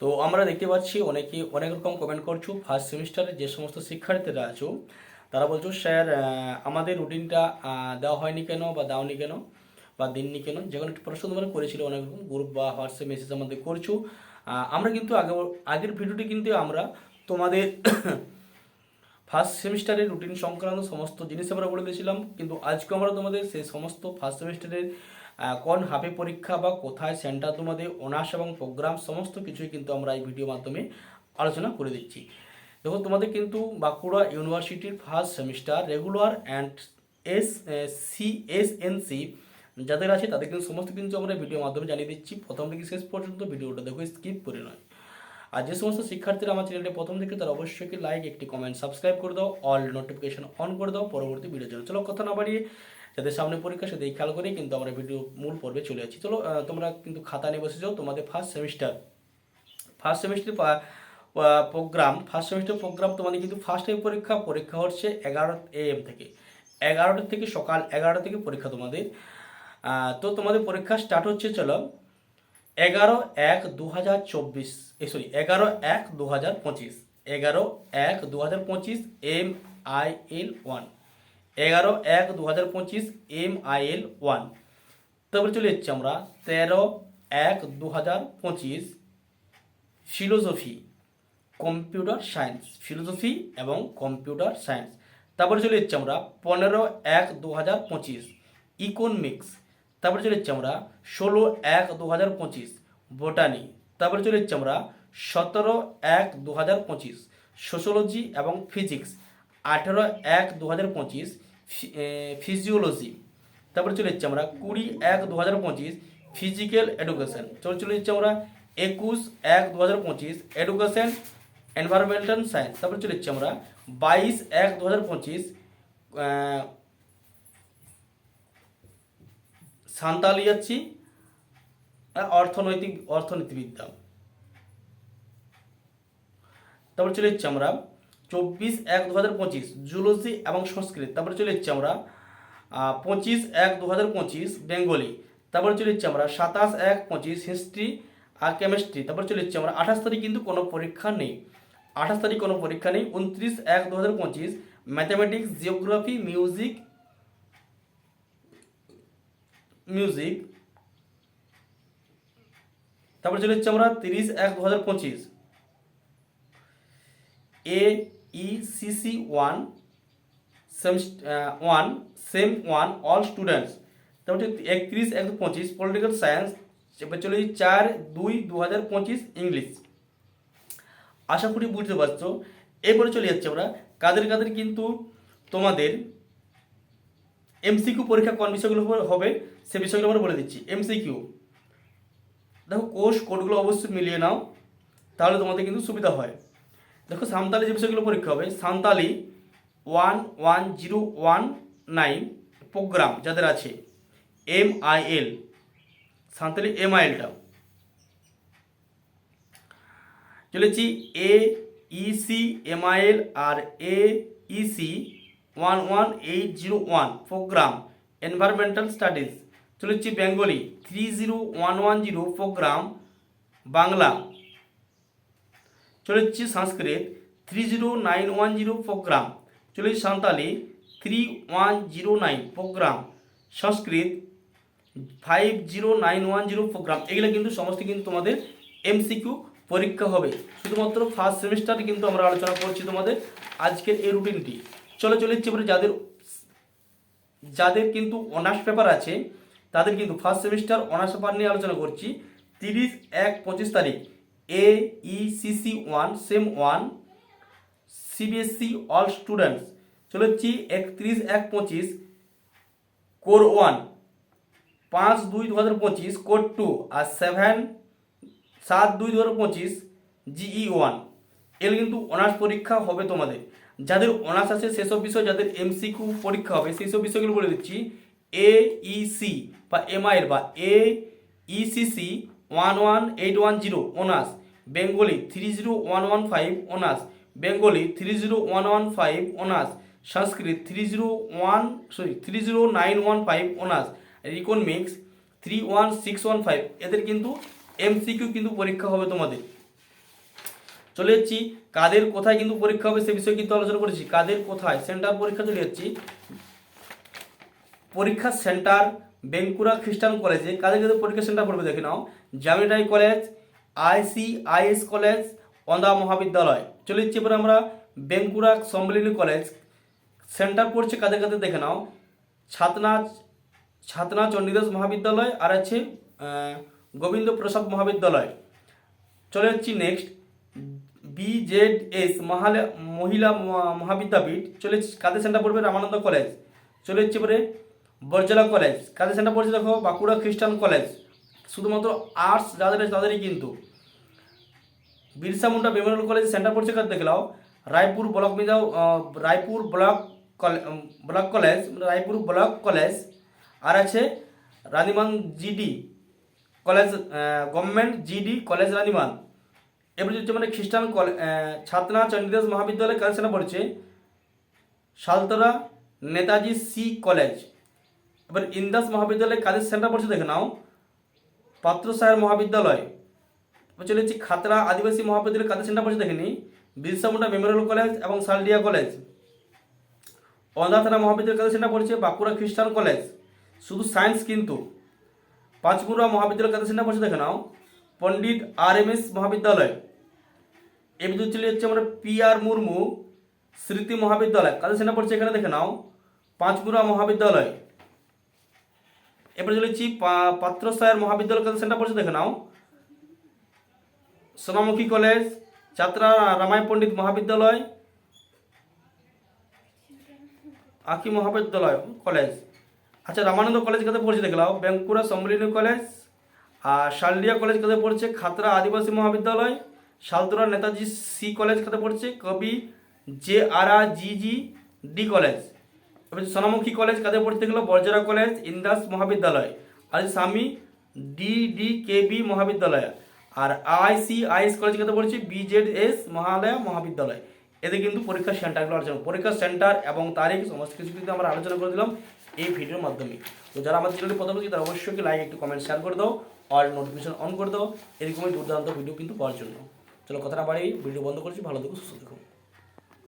তো আমরা দেখতে পাচ্ছি অনেকে অনেক রকম কমেন্ট করছ। ফার্স্ট সেমিস্টারে যে সমস্ত শিক্ষার্থীরা আছো, তারা বলছো, স্যার আমাদের রুটিনটা দেওয়া হয়নি কেন বা দাওনি কেন বা দিননি কেন? যে কোনো প্রশ্ন তোমরা করেছিল অনেক রকম গ্রুপ বা হোয়াটসঅ্যাপ মেসেজ আমাদের করছ। আমরা কিন্তু আগে, আগের ভিডিওটি কিন্তু আমরা তোমাদের ফার্স্ট সেমিস্টারের রুটিন সংক্রান্ত সমস্ত জিনিস আমরা বলে দিয়েছিলাম। কিন্তু আজকে আমরা তোমাদের সেই সমস্ত ফার্স্ট সেমিস্টারের কোন হাফে পরীক্ষা বা কোথায় সেন্টার তোমাদের অনার্স এবং প্রোগ্রাম, সমস্ত কিছুই কিন্তু আমরা এই ভিডিও মাধ্যমে আলোচনা করে দিচ্ছি। দেখো, তোমাদের কিন্তু বাঁকুড়া ইউনিভার্সিটির first semester regular and S C S N C যাদের আছে তাদের কিন্তু সমস্ত কিন্তু আমরা ভিডিও মাধ্যমে জানিয়ে দিচ্ছি। প্রথম থেকে শেষ পর্যন্ত ভিডিওটা দেখো স্কিপ করে নয়। আর যে সমস্ত শিক্ষার্থীরা আমার চ্যানেলটি প্রথম থেকে তারা অবশ্যই লাইক একটি কমেন্ট সাবস্ক্রাইব করে দাও অল নোটিফিকেশন অন করে দাও, পরবর্তী ভিডিও জন্য। চলো, কথা না বাড়িয়ে যাদের সামনে পরীক্ষা সেদিকে খেয়াল করেই কিন্তু আমরা ভিডিও মূল পর্বে চলে যাচ্ছি। চলো তোমরা কিন্তু খাতা নিয়ে বসে যাও, তোমাদের first semester first semester program first semester program তোমাদের কিন্তু ফার্স্ট টাইম পরীক্ষা পরীক্ষা হচ্ছে এগারো এম থেকে। এগারোটা থেকে সকাল এগারোটা থেকে পরীক্ষা তোমাদের। তো তোমাদের পরীক্ষা স্টার্ট হচ্ছে, চলো, এগারো এক দু হাজার চব্বিশ সরি এগারো এক দু হাজার পঁচিশ। এগারো এক দু হাজার পঁচিশ এম আই এল ওয়ান এগারো, এক দু হাজার পঁচিশ এম আই এল ওয়ান তারপরে চলে যাচ্ছি আমরা তেরো, এক দু হাজার পঁচিশ ফিলোসফি কম্পিউটার সায়েন্স ফিলোসফি এবং কম্পিউটার সায়েন্স তারপরে চলে যাচ্ছি আমরা পনেরো, এক দু হাজার পঁচিশ ইকোনমিক্স তারপরে চলে যাচ্ছি আমরা ষোলো, এক দু হাজার পঁচিশ বোটানি তারপরে চলে যাচ্ছি আমরা সতেরো, এক দু হাজার পঁচিশ সোশ্যোলজি এবং ফিজিক্স আঠেরো, এক দু হাজার পঁচিশ ফিজিওলজি তারপরে চলে যাচ্ছি আমরা কুড়ি এক দু হাজার পঁচিশ ফিজিক্যাল এডুকেশন চলে চলে যাচ্ছি আমরা একুশ এক দু হাজার পঁচিশ এডুকেশন এনভায়রনমেন্টাল সায়েন্স তারপরে চলে যাচ্ছি আমরা বাইশ এক দু হাজার পঁচিশ সান্তালি যাচ্ছি অর্থনৈতিক, অর্থনীতিবিদ্যা। তারপরে চলে যাচ্ছি আমরা চব্বিশ এক দু হাজার পঁচিশ জুলজি এবং সংস্কৃত। তারপরে চলে যাচ্ছি আমরা পঁচিশ এক দু হাজার পঁচিশ, বেঙ্গলি। তারপরে চলে যাচ্ছি আমরা, সাতাশ এক পঁচিশ, হিস্ট্রি আর কেমিস্ট্রি। তারপরে চলে যাচ্ছি আমরা, আঠাশ তারিখ কিন্তু কোনো পরীক্ষা নেই। আঠাশ তারিখ কোনো পরীক্ষা নেই, উনত্রিশ এক দু হাজার পঁচিশ, ম্যাথামেটিক্স, জিওগ্রাফি, মিউজিক মিউজিক। তারপরে চলে যাচ্ছি আমরা, তিরিশ এক দু হাজার পঁচিশ। A E C C one one sem one all students তারপর একত্রিশ, একশো পঁচিশ পলিটিক্যাল সায়েন্স এবার চলে চার, দুই দু হাজার পঁচিশ ইংলিশ আশা করি বুঝতে পারছ। এরপরে চলে যাচ্ছি আমরা। কাদের কাদের কিন্তু তোমাদের এমসিকিউ পরীক্ষা কোন বিষয়গুলো হবে, সে বিষয়গুলো আমরা বলে দিচ্ছি। এমসিকিউ দেখো কোর্স কোডগুলো অবশ্যই মিলিয়ে নাও, তাহলে তোমাদের কিন্তু সুবিধা হয়। দেখো সান্তালি যে বিষয়গুলো পরীক্ষা হবে, Santali one one zero one nine program যাদের আছে M I L Santali M I এলটা চলেছি A EC M I L R A EC one one eight zero one program environmental studies চলেছি Bengali three zero one one zero program Bangla. চলে যাচ্ছি Sanskrit three zero nine one zero program চলে যাচ্ছি Santali three one zero nine program Sanskrit five zero nine one zero program এগুলো কিন্তু সমস্ত কিন্তু তোমাদের এমসিকিউ পরীক্ষা হবে। শুধুমাত্র ফার্স্ট সেমিস্টারে কিন্তু আমরা আলোচনা করছি তোমাদের আজকের এই রুটিনটি চলে চলে এবারে যাদের যাদের কিন্তু অনার্স পেপার আছে, তাদের কিন্তু ফার্স্ট সেমিস্টার অনার্স পেপার নিয়ে আলোচনা করছি। তিরিশ এক পঁচিশ তারিখ। A E C C one sem one CBSC all students চলে যাচ্ছি একত্রিশ, এক, পঁচিশ। কোর ওয়ান পাঁচ, দুই দু হাজার পঁচিশ। কোড টু আর সেভেন সাত, দুই দু হাজার পঁচিশ। জিই ওয়ানের কিন্তু অনার্স পরীক্ষা হবে তোমাদের। যাদের অনার্স আছে সেসব বিষয় যাদের এমসিকিউ পরীক্ষা হবে, সেই সব বিষয়গুলো বলে দিচ্ছি। এ ইসি বা এমআইয়ের বা A ECC one one eight one zero honours Bengali three zero one one five honours Bengali three zero one one five honours Sanskrit three zero one sorry three zero nine one five honours economics three one six one five এদের কিন্তু MCQ কিন্তু পরীক্ষা হবে তোমাদের। চলে যাচ্ছি, কাদের কোথায় কিন্তু পরীক্ষা হবে সে বিষয়ে কিন্তু আলোচনা করেছি। কাদের কোথায়? সেন্টার পরীক্ষা চলে যাচ্ছি। পরীক্ষা সেন্টার বেঙ্কুরা খ্রিস্টান কলেজে কাদের কাদের পরীক্ষা সেন্টার পড়বে, দেখে নাও। জামিটাই কলেজ, আইসিআইএস কলেজ, অন্দা মহাবিদ্যালয়। চলে যাচ্ছি এবার আমরা বেঙ্কুরা সম্মিলনী কলেজ। সেন্টার পড়ছে কাদের কাদের, দেখে নাও। ছাতনা ছাতনা চণ্ডীদাস মহাবিদ্যালয়, আর আছে গোবিন্দ প্রসাদ মহাবিদ্যালয়। চলে যাচ্ছি নেক্সট বিজেড এস মহিলা মহাবিদ্যাপীঠ। চলে কাদের সেন্টার পড়বে? রামানন্দ কলেজ। চলে যাচ্ছে এবারে বরজলা কলেজ। কাদের সেন্টার পড়ছে দেখো বাঁকুড়া খ্রিস্টান কলেজ। শুধুমাত্র আর্টস যাদের আছে তাদেরই কিন্তু। Birsa Munda memorial college centre পড়ছে কাদের দেখলাও Raipur block ah, Raipur block block college Raipur block college. আর আছে Raniman GD college government GD college Raniman. এবার হচ্ছে মানে খ্রিস্টান কলে ছাতনা চণ্ডীদাস মহাবিদ্যালয় কাদের সেন্টার পড়ছে। Saltora Netaji C college. এবার ইন্দাস মহাবিদ্যালয় কাদের সেন্টার পড়ছে, দেখে নাও। পাত্র সাহের মহাবিদ্যালয়। চলে যাচ্ছি খাতড়া আদিবাসী মহাবিদ্যালয় কাদের সেন্টার পড়ছে দেখেনি বিরসা মুন্ডা মেমোরিয়াল কলেজ এবং সালডিয়া কলেজ। অন্ধা থানা মহাবিদ্যালয় কাদের সেন্টার পড়ছে, বাঁকুড়া খ্রিস্টান কলেজ। শুধু সায়েন্স কিন্তু। পাঁচমুড়া মহাবিদ্যালয় কাদের সেন্টার পড়ছে, দেখে নাও। পণ্ডিত আর এম এস মহাবিদ্যালয়। এর ভিতরে চলে যাচ্ছে আমরা পি আর মুর্মু, স্মৃতি মহাবিদ্যালয়। কাদের সেন্টার পড়ছে এখানে, দেখে নাও। পাঁচমুড়া মহাবিদ্যালয়। এরপরে চলে যাচ্ছি পাত্র সাহের মহাবিদ্যালয় সেন্টার পড়ছে দেখে নাও। সোনামুখী কলেজ যাত্রা রামায় পণ্ডিত মহাবিদ্যালয়, আকি মহাবিদ্যালয় কলেজ আচ্ছা রামানন্দ কলেজ কাদের পড়ছে দেখলাম ব্যাঙ্কুরা সম্মিলনী কলেজ আর শালডিয়া কলেজ কাদের পড়ছে? খাতরা আদিবাসী মহাবিদ্যালয়, শালতোরা নেতাজি সি কলেজ কাদের পড়ছে? Kabi J R G G D college এবার সোনামুখী কলেজ কাদের পড়তে গেল? বর্জরা কলেজ, ইন্দাস মহাবিদ্যালয়। আর Swami DD D K B মহাবিদ্যালয়। আর আইসি আইএস কলেজ কাদের পড়ছে? বিজেড এস মহালয়া মহাবিদ্যালয়। এতে কিন্তু পরীক্ষার সেন্টারগুলো আলোচনা পরীক্ষার সেন্টার এবং তারিখ, সমস্ত কিছু কিন্তু আমরা আলোচনা করে দিলাম এই ভিডিওর মাধ্যমে। তো যারা আমার চ্যানেলটি প্রথম দেখি তারা অবশ্যই লাইক একটু কমেন্ট শেয়ার করে দাও অল নোটিফিকেশন অন করে দাও। এরকমই দুর্দান্ত ভিডিও কিন্তু পাওয়ার জন্য। চলো কথা না বাড়ি ভিডিও বন্ধ করছি। ভালো থেকো, সুস্থ থেকো।